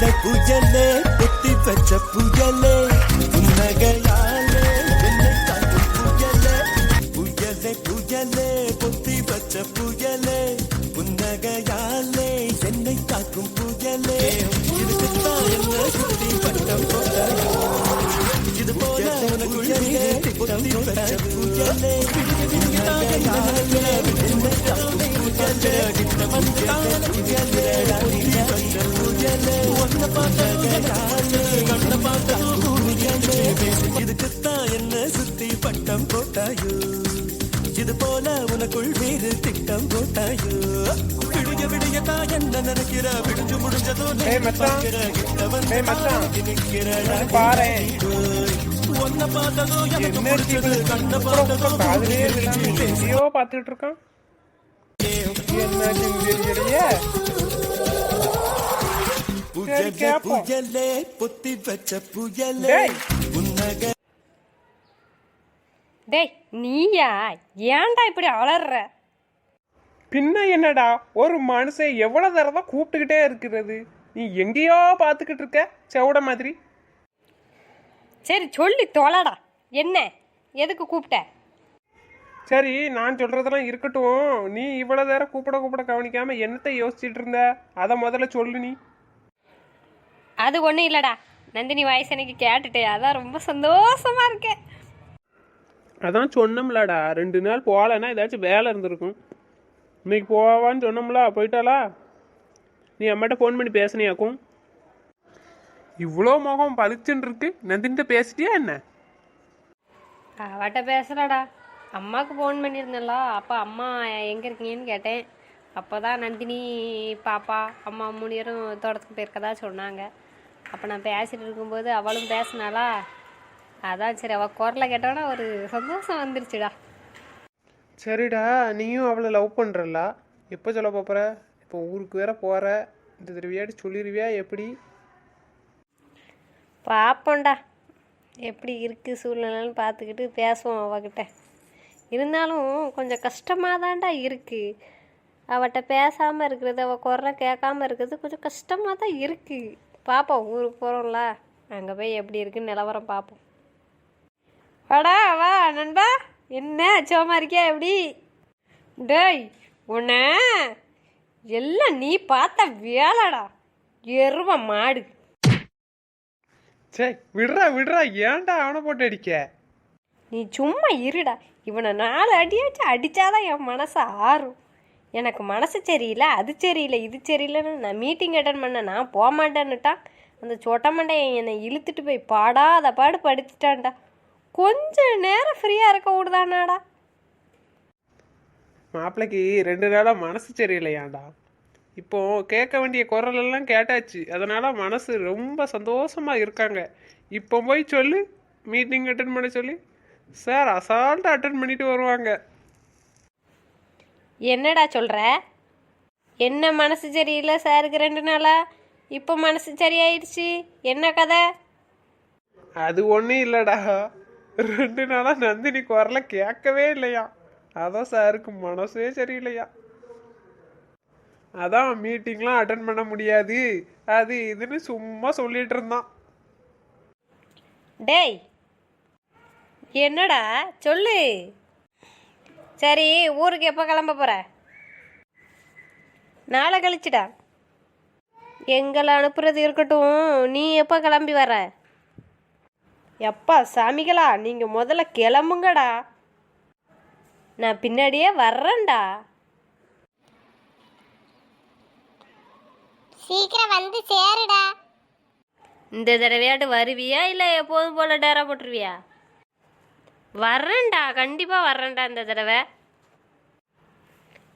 புயலே புயலே புத்தி பெற்ற புயலே. புன்னகையாலே என்னை காக்கும் புயலே. புயலே புயலே புத்தி பெற்ற புயலே. புன்னகையாலே என்னை காக்கும் புயலே. இதுக்குத்தான் என்ன சுத்தி பட்டம் இது போல உனக்குள் புயலே. புன்னகையாலே என்னை காக்கும் புயலே. புயலே புயலே. இதுக்குத்தான் என்ன சுத்தி பட்டம் போட்டாயோ இது? போல உனக்குள் வேறு திட்டம் போட்டாயோ விடிய விடிய தான் என்ன நினைக்கிற விடிஞ்சு முடிஞ்சதோ ஏய் பார்த்ததோ எனக்கு என்ன பிடிச்சது பார்த்ததோ பார்த்துட்டு இருக்கான் என்ன புயலே புத்தி வச்ச புயலே டேய். புன்னகை. டேய் நீயா? ஏன்டா இப்படி அலற? பின்ன என்னடா? ஒரு மனுஷன் எவ்வளவு தடவை கூப்பிட்டுக்கிட்டே இருக்கிறது? நீ எங்கேயோ பார்த்துக்கிட்டு இருக்க செவட மாதிரி. சரி சொல்லி தொலைடா. என்ன? எதுக்கு கூப்பிட்ட? சரி நான் சொல்றதெல்லாம் இருக்கட்டும். நீ இவ்வளவு நேரம் கூப்பிட கூப்பிட கவனிக்காம என்னத்தை யோசிச்சுட்டு இருந்த? அதை முதல்ல சொல்லு நீ. அது ஒன்றும் இல்லைடா. நந்தினி வாய்ஸ் எனக்கு கேட்டுட்டே. அதான் ரொம்ப சந்தோஷமா இருக்கேன். அதான் சொன்னோம்லடா. ரெண்டு நாள் போகலன்னா ஏதாச்சும் வேலை இருந்திருக்கும். இன்னைக்கு போவான்னு சொன்னோம்ல போயிட்டாளா? நீ அம்மாட்ட ஃபோன் பண்ணி பேசுனியாக்கும்? இவ்வளோ முகம் பளிச்சுன்னு இருக்கு. நந்தினிட்ட பேசிட்டியா என்ன? அவட்ட பேசலடா. அம்மாவுக்கு ஃபோன் பண்ணியிருந்தேன்ல. அப்போ அம்மா எங்கே இருக்கீங்கன்னு கேட்டேன். அப்போ தான் நந்தினி பாப்பா அம்மா மூணு பேரும் தோட்டத்துக்கு போயிருக்கதா சொன்னாங்க. அப்போ நான் பேசிட்டு இருக்கும்போது அவளும் பேசினாளா? அதான் சரி அவள் குரலை கேட்டோன்னா ஒரு சந்தோஷம் வந்துருச்சுடா. சரிடா நீயும் அவளை லவ் பண்ணுறல எப்போ சொல்ல போகிற இப்போ ஊருக்கு வேற போகிற இந்த தடவையாடி சொல்லிடுவியா எப்படி? பார்ப்போம்டா எப்படி இருக்குது சூழ்நிலைன்னு பார்த்துக்கிட்டு பேசுவோம் அவகிட்ட. இருந்தாலும் கொஞ்சம் கஷ்டமாக தான்டா இருக்குது அவட்ட பேசாமல் இருக்கிறது அவள் குரலை கேட்காம இருக்கிறது கொஞ்சம் கஷ்டமாக தான் இருக்குது பார்ப்போம் ஊருக்கு போகிறோம்ல அங்கே போய் எப்படி இருக்குன்னு நிலவரம் பார்ப்போம் வாடா வா நண்பா. என்ன சோமா இருக்கியா எப்படி? டேய் உன்ன எல்லாம் நீ பார்த்த வேலைடா. எருவ மாடு. சே விடுறா விடுறா. ஏன்டா அவனை போட்டு அடிக்க? நீ சும்மா இருடா. இவனை நாலு அடியாச்சு அடித்தாதான் என் மனசு ஆறும். எனக்கு மனசு சரியில்லை அது சரியில்லை இது சரியில்லைன்னு நான் மீட்டிங் அட்டன் பண்ண நான் போக மாட்டேன்னுட்டான் அந்த சொட்ட என்னை இழுத்துட்டு போய் பாடாத பாடு படிச்சுட்டான்டா. கொஞ்சம் நேரம் ஃப்ரீயாக இருக்க விடுதானாடா. மாப்பிள்ளைக்கு ரெண்டு நாளாக மனசு சரியில்லையாண்டா. இப்போ கேட்க வேண்டிய குரல் எல்லாம் கேட்டாச்சு. அதனால மனசு ரொம்ப சந்தோஷமா இருக்காங்க. இப்போ போய் சொல்லு மீட்டிங் அட்டன் பண்ண சொல்லி. சார் அசால்ட்டாக அட்டன் பண்ணிட்டு வருவாங்க. என்னடா சொல்கிற என்ன மனசு சரியில்லை சாருக்கு ரெண்டு நாளா? இப்போ மனசு சரியாயிடுச்சு. என்ன கதை? அது ஒன்றும் இல்லைடா. ரெண்டு நாளாக நந்தினி குரலை கேட்கவே இல்லையா? அதான் சாருக்கு மனசே சரியில்லையா? அதான் மீட்டிங்லாம் அட்டன் பண்ண முடியாது. அது இதுன்னு சும்மா சொல்லிட்டு இருந்தான். டேய் என்னடா? சொல்லு. சரி ஊருக்கு எப்போ கிளம்ப போகிற நாளை கழிச்சுடா. எங்களை அனுப்புறது இருக்கட்டும். நீ எப்போ கிளம்பி வர? எப்பா சாமிகளா நீங்கள் முதல்ல கிளம்புங்கடா. நான் பின்னாடியே வர்றேன்டா. சீக்கிரம் வந்து சேருடா. இந்த தடவையாட்டு வருவியா இல்லை எப்போதும் போல டேரா போட்டுருவியா? வர்றேன்டா கண்டிப்பாக வர்றேன்டா இந்த தடவை.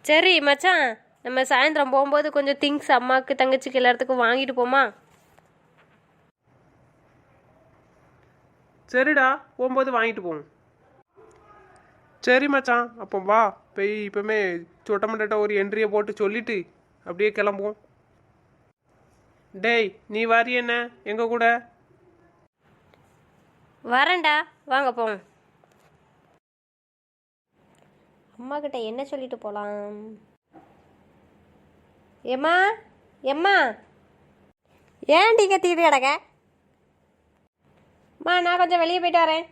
சரி மச்சான் நம்ம சாயந்தரம் போகும்போது கொஞ்சம் திங்ஸ் அம்மாவுக்கு தங்கச்சிக்கு எல்லாத்துக்கும் வாங்கிட்டு போமா? சரிடா போகும்போது வாங்கிட்டு போவோம். சரி மச்சான் அப்போ வா போய் இப்போமே சொட்டமட்ட ஒரு என்ட்ரியை போட்டு சொல்லிட்டு அப்படியே கிளம்புவோம். டேய் நீ வாரி என்ன? எங்க கூட? வரேன்டா வாங்க போவோம். அம்மா கிட்ட என்ன சொல்லிட்டு போகலாம் ஏம்மா? எம்மா ஏன்டி கத்திக்கிட்டு கிடக்க? அம்மா நான் கொஞ்சம் வெளியே போயிட்டு வரேன்.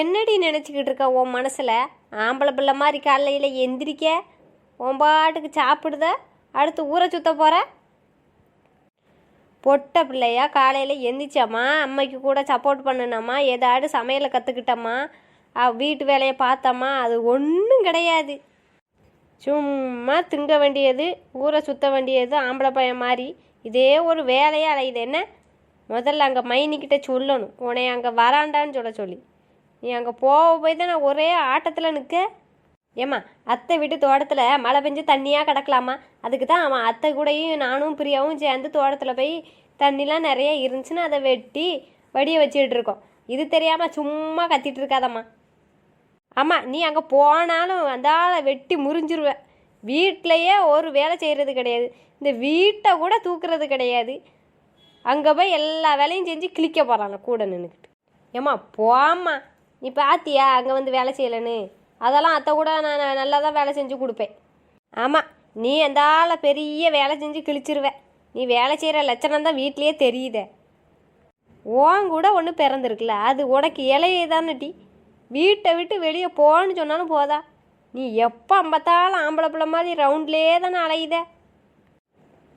என்னடி நினச்சிக்கிட்டு இருக்க உன் மனசில்? ஆம்பளை பிள்ளை மாதிரி காலையில் எந்திரிக்க? உன் பாட்டுக்கு சாப்பிடுத? அடுத்து ஊரை சுத்த போகிற பொட்டை பிள்ளையா காலையில் எந்திரிச்சாம்மா. அம்மைக்கு கூட சப்போர்ட் பண்ணுனம்மா. ஏதாடு சமையலை கற்றுக்கிட்டம்மா வீட்டு வேலையை பார்த்தம்மா அது ஒன்றும் கிடையாது. சும்மா திங்க வேண்டியது ஊரை சுத்த வேண்டியது ஆம்பளை பையன் மாதிரி. இதே ஒரு வேலையாக அலையுது என்ன? முதல்ல அங்கே மைனிக்கிட்ட சொல்லணும். உன்னை அங்கே வராண்டான்னு சொல்ல சொல்லி. நீ அங்கே போக போய் தான் நான் ஒரே ஆட்டத்தில் நிற்க? ஏம்மா அத்தை வீட்டு தோட்டத்தில் மழை பெஞ்சு தண்ணியாக கிடக்கலாமா? அதுக்கு தான் அவன் அத்தை கூடயும் நானும் பிரியாவும் சேர்ந்து தோட்டத்தில் போய் தண்ணிலாம் நிறைய இருந்துச்சுன்னு அதை வெட்டி வடிய வச்சுக்கிட்டு இருக்கோம். இது தெரியாமல் சும்மா கத்திட்டு இருக்காதம்மா. ஆமாம் நீ அங்கே போனாலும் அந்தால வெட்டி முறிஞ்சிருவ. வீட்டிலையே ஒரு வேலை செய்கிறது கிடையாது. இந்த வீட்டை கூட தூக்குறது கிடையாது. அங்கே போய் எல்லா வேலையும் செஞ்சு கிளிக்க போகிறாங்க கூட நின்றுக்கிட்டு ஏம்மா போம்மா. நீ பாத்தியா அங்கே வந்து வேலை செய்யலைன்னு? அதெல்லாம் அத்தை கூட நான் நல்லா தான் வேலை செஞ்சு கொடுப்பேன். ஆமாம் நீ எந்தால பெரிய வேலை செஞ்சு கிழிச்சிருவேன் நீ வேலை செய்கிற லட்சணம் தான் வீட்லேயே தெரியுதே. ஓன் கூட ஒன்று பிறந்திருக்குல்ல அது உனக்கு இலையே தானே டி வீட்டை விட்டு வெளியே போன்னு சொன்னாலும் போதா? நீ எப்போ ஐம்பத்தாலும் ஆம்பளை பிள்ளை மாதிரி ரவுண்ட்லேயே தானே அலையுத?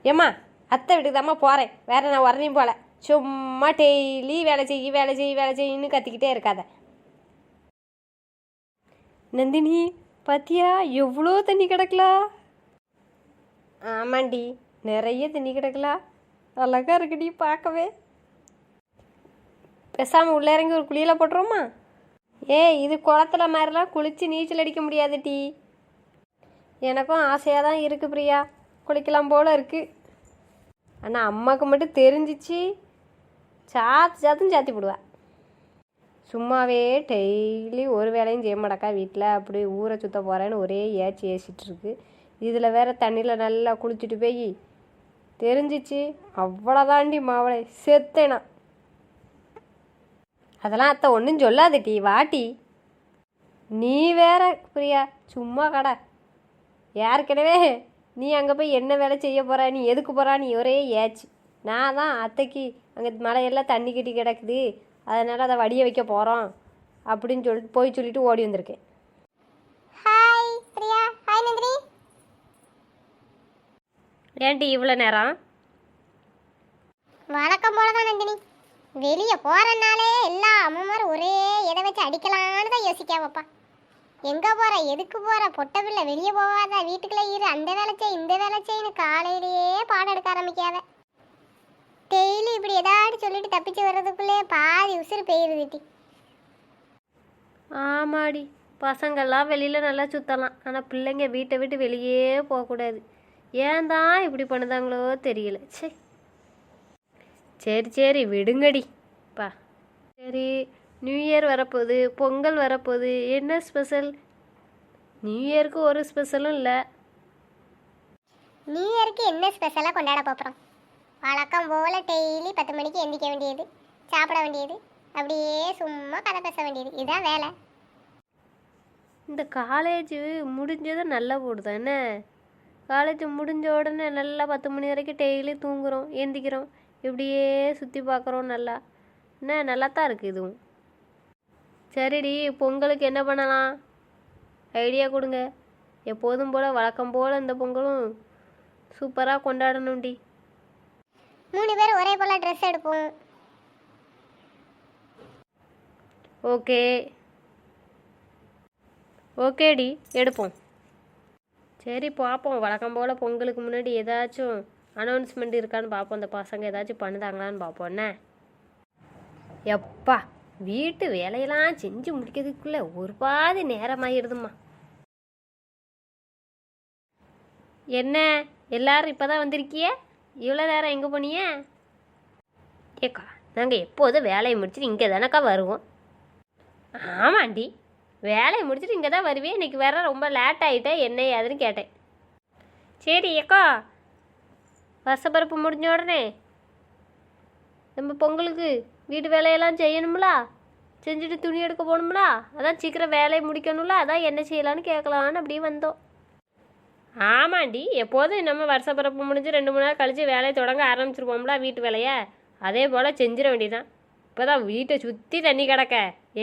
ஏம்மா அத்தை வீட்டுக்கு தாம்மா போகிறேன் வேற நான் வரலையும் போல. சும்மா டெய்லி வேலை செய்யி வேலை செய்யி வேலை செய்யின்னு கத்திக்கிட்டே இருக்காத. நந்தினி பாத்தியா? எவ்வளோ தண்ணி கிடக்கலா? ஆமாண்டி நிறைய தண்ணி கிடக்கலா. அழகா இருக்குடி பார்க்கவே. பேசாமல் உள்ளே இறங்கி ஒரு குளியல போட்டுருவோமா? ஏய் இது குளத்துல மாதிரிலாம் குளித்து நீச்சல் அடிக்க முடியாது டி. எனக்கும் ஆசையாக தான் இருக்குது பிரியா. குளிக்கலாம் போல் இருக்குது ஆனால் அம்மாவுக்கு மட்டும் தெரிஞ்சிச்சு. சாத்து சாத்தும் சாத்தி விடுவா சும்மாவே டெய்லி ஒரு வேலையும் செய்ய மாட்டாக்கா வீட்டில் அப்படி ஊரை சுத்த போகிறேன்னு ஒரே ஏச்சி ஏசிட்டு இதில் வேற தண்ணியில் நல்லா குளிச்சுட்டு போய். தெரிஞ்சிச்சு. அவ்வளோதாண்டி மாவளை. செத்தேனா. அதெல்லாம் அத்தை ஒன்றும் சொல்லாதடி வாட்டி நீ வேற பிரியா சும்மா கடை. ஏற்கனவே நீ அங்கே போய் என்ன வேலை செய்ய போற நீ எதுக்கு போறா நீ ஒரே ஏச்சு. நான் தான் அத்தைக்கு அங்கே மலையெல்லாம் தண்ணி கட்டி கிடக்குது அதனால் அதை வடிய வைக்க போகிறோம் அப்படின்னு சொல்லிட்டு போய் சொல்லிட்டு ஓடி வந்திருக்கேன். ஹாய் பிரியா. ஹாய் நந்தினி. ஏன்டி இவ்வளோ நேரம்? வணக்கம் போல தான் நந்தினி. வெளியே போகிறனாலே எல்லா அம்மாரும் ஒரே எதை வச்சு அடிக்கலான்னு தான் யோசிக்காவப்பா. எங்கே போகிற எதுக்கு போகிற பொட்ட பிள்ளை வெளியே போகாத வீட்டுக்குள்ளே இரு அந்த வேலை செய் இந்த வேலை செய்யு காலையிலேயே பாடம் எடுக்க ஆரம்பிக்காத. டெய்லி இப்படி ஏதாட்டு சொல்லிட்டு தப்பிச்சு வர்றதுக்குள்ளே பாதி உசுறு பெய்யுது ஆமாடி பசங்கள்லாம் வெளியில் நல்லா சுற்றலாம் ஆனால் பிள்ளைங்க வீட்டை விட்டு வெளியே போகக்கூடாது. ஏன் தான் இப்படி பண்ணுதாங்களோ தெரியல. சே சரி சரி விடுங்கடி. பா. சரி நியூ இயர் வரப்போகுது பொங்கல் வரப்போகுது என்ன ஸ்பெஷல் நியூ இயருக்கு ஒரு ஸ்பெஷலும் இல்லை. நியூ இயருக்கு என்ன ஸ்பெஷலாக கொண்டாட போகிறோம் வழக்கம் போல் டெய்லி பத்து மணிக்கு எந்திரிக்க வேண்டியது சாப்பிட வேண்டியது அப்படியே சும்மா கதை பேச வேண்டியது இதுதான் வேலை. இந்த காலேஜ் முடிஞ்சதும் நல்லா போடுதா என்ன காலேஜ் முடிஞ்ச உடனே நல்லா பத்து மணி வரைக்கும் டெய்லி தூங்குறோம் எந்திக்கிறோம். இப்படியே சுற்றி பார்க்குறோம் நல்லா. என்ன நல்லா தான் இருக்குது இதுவும். சரிடி பொங்கலுக்கு என்ன பண்ணலாம்? ஐடியா கொடுங்க. எப்போதும் போல் வழக்கம் போல் இந்த பொங்கலும் சூப்பராக கொண்டாடணும்டி. மூணு பேர் ஒரே போல் ட்ரெஸ் எடுப்போம். ஓகே. ஓகேடி எடுப்போம். சரி பார்ப்போம். வழக்கம் போல் பொங்கலுக்கு முன்னாடி ஏதாச்சும் அனௌன்ஸ்மெண்ட் இருக்கான்னு பார்ப்போம் அந்த பசங்க ஏதாச்சும் பண்ணுதாங்களான்னு பார்ப்போம் என்ன? எப்பா வீட்டு வேலையெல்லாம் செஞ்சு முடிக்கிறதுக்குள்ளே ஒரு பாதி நேரமாகிடுதும்மா என்ன? எல்லாரும் இப்போ தான் வந்திருக்கியே? இவ்வளோ நேரம் எங்கே போனியே ஏக்கா நாங்கள் எப்போதும் வேலையை முடிச்சுட்டு இங்கே தானக்கா வருவோம். ஆமாண்டி வேலையை முடிச்சுட்டு இங்கே தான் வருவேன் இன்னைக்கு வேற ரொம்ப லேட் ஆகிட்டேன் என்ன ஏதுன்னு கேட்டேன். சரி ஏக்கா வருஷப்பருப்பு முடிஞ்ச உடனே நம்ம பொங்கலுக்கு வீட்டு வேலையெல்லாம் செய்யணும்ல? செஞ்சுட்டு துணி எடுக்க போகணும்ல? அதான் சீக்கிரம் வேலையை முடிக்கணும்ல? அதான் என்ன செய்யலான்னு கேட்கலான்னு அப்படியே வந்தோம். ஆமாண்டி எப்போதும் நம்ம வருஷப்பிறப்பு முடிஞ்சு ரெண்டு மூணு நாள் கழித்து வேலையை தொடங்க ஆரம்பிச்சிருப்போம்ல வீட்டு வேலையை? அதே போல் செஞ்சிட வேண்டியதான் இப்போ தான் வீட்டை சுற்றி தண்ணி கிடக்க.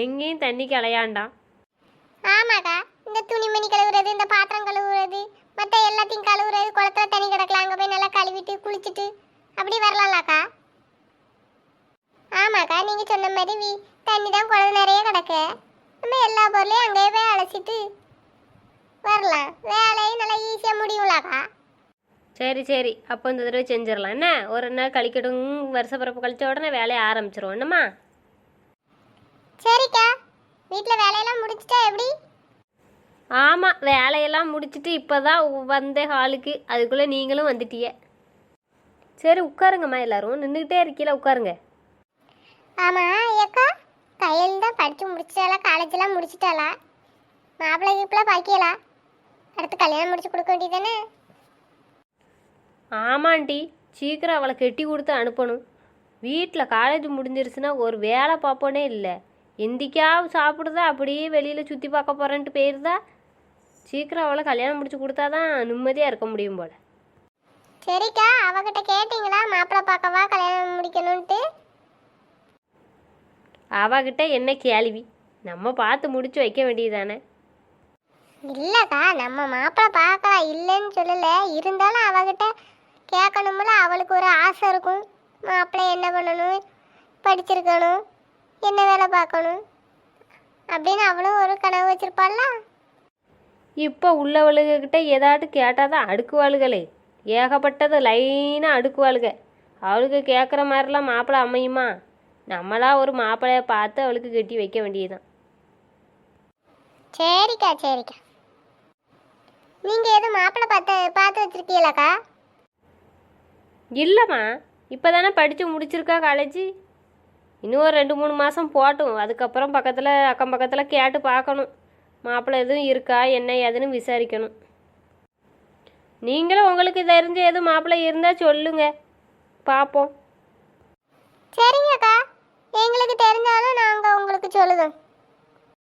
எங்கேயும் தண்ணி அலையாண்டாம் ஆமாக்கா இந்த துணிமணி கழுவுறது இந்த பாத்திரம் கழுவுறது மற்ற எல்லாத்தையும் கழுவுறது குளத்துல தண்ணி கிடக்கலாம் அங்கே போய் நல்லா கழுவிட்டு குளிச்சுட்டு அப்படி வரலாம்லக்கா. ஆமாக்கா நீங்கள் சொன்ன மாதிரி வீ தண்ணி தான் குளம் நிறைய கிடக்கு. நம்ம எல்லா பொருளையும் அங்கேயே போய் அலசிட்டு வரலாம். வேலையும் நல்லா ஈஸியாக முடியும்லக்கா. சரி சரி. அப்போ இந்த தடவை செஞ்சிடலாம். என்ன? ஒரு ரெண்டு நாள் கழிக்கட்டும் வருஷ பிறப்பு கழிச்ச உடனே வேலையை ஆரம்பிச்சிருவோம். என்னம்மா? சரிக்கா. வீட்டில் வேலையெல்லாம் முடிச்சிட்டா எப்படி? ஆமாம் வேலையெல்லாம் முடிச்சிட்டு இப்போ தான் வந்தேன் ஹாலுக்கு. அதுக்குள்ளே நீங்களும் வந்துட்டிய. சரி உட்காருங்கம்மா எல்லாரும். நின்றுக்கிட்டே இருக்கீல உட்காருங்க. ஆமாம் ஏக்கா கையில் தான் படித்து முடிச்சிட்டாளா காலேஜெல்லாம் முடிச்சிட்டாளா? மாப்பிள்ளை கீப்பில் பாக்கியலா? அடுத்து கல்யாணம் முடிச்சு கொடுக்க வேண்டியதானே ஆமாண்டி சீக்கிரம் அவளை கெட்டி கொடுத்து அனுப்பணும். வீட்டில் காலேஜ் முடிஞ்சிருச்சுன்னா ஒரு வேலை பார்ப்போனே இல்லை. எந்திக்கா சாப்பிடுதா அப்படியே வெளியில் சுற்றி பார்க்க போகிறேன்ட்டு போயிருதா? சீக்கிரம் அவளை கல்யாணம் முடிச்சு கொடுத்தா தான் நிம்மதியாக இருக்க முடியும் போல். சரிக்கா அவகிட்ட கேட்டிங்களா? மாப்பிள்ளை பார்க்கவா கல்யாணம் முடிக்கணும்ட்டு அவகிட்ட என்ன கேள்வி? நம்ம பார்த்து முடிச்சு வைக்க வேண்டியதானே இல்லைக்கா நம்ம மாப்பிள்ளை பார்க்கலாம் இல்லைன்னு சொல்லலை. இருந்தாலும் அவகிட்ட கேட்கணும்ல அவளுக்கு ஒரு ஆசை இருக்கும். மாப்பிள்ளை என்ன பண்ணணும்? படிச்சிருக்கணும். என்ன வேலை பார்க்கணும்? அப்படின்னு அவளும் ஒரு கனவு வச்சிருப்பாள்ல. இப்போ உள்ளவளுகிட்ட ஏதாட்டு கேட்டால் தான் அடுக்குவாளுகளே. ஏகப்பட்டது லைனாக அடுக்குவாளுக. அவளுக்கு கேட்குற மாதிரிலாம் மாப்பிள்ளை அமையுமா? நம்மளா ஒரு மாப்பிள்ளைய பார்த்து அவளுக்கு கட்டி வைக்க வேண்டியதுதான். சரிக்கா சரிக்கா. நீங்கள் எதுவும் மாப்பிள்ளை பார்த்து பார்த்து வச்சிருக்கீங்களாக்கா? இல்லைம்மா இப்போ தானே படித்து முடிச்சிருக்கா காலேஜ் இன்னும் ஒரு ரெண்டு மூணு மாதம் போட்டும். அதுக்கப்புறம் பக்கத்தில் அக்கம் பக்கத்தில் கேட்டு பார்க்கணும். மாப்பிள்ளை எதுவும் இருக்கா? என்ன ஏதுன்னு விசாரிக்கணும். நீங்களும் உங்களுக்கு தெரிஞ்ச எதுவும் மாப்பிள்ளை இருந்தால் சொல்லுங்க. பார்ப்போம் சரிங்கக்கா எங்களுக்கு தெரிஞ்சாலும் நாங்கள் உங்களுக்கு சொல்லுதோம்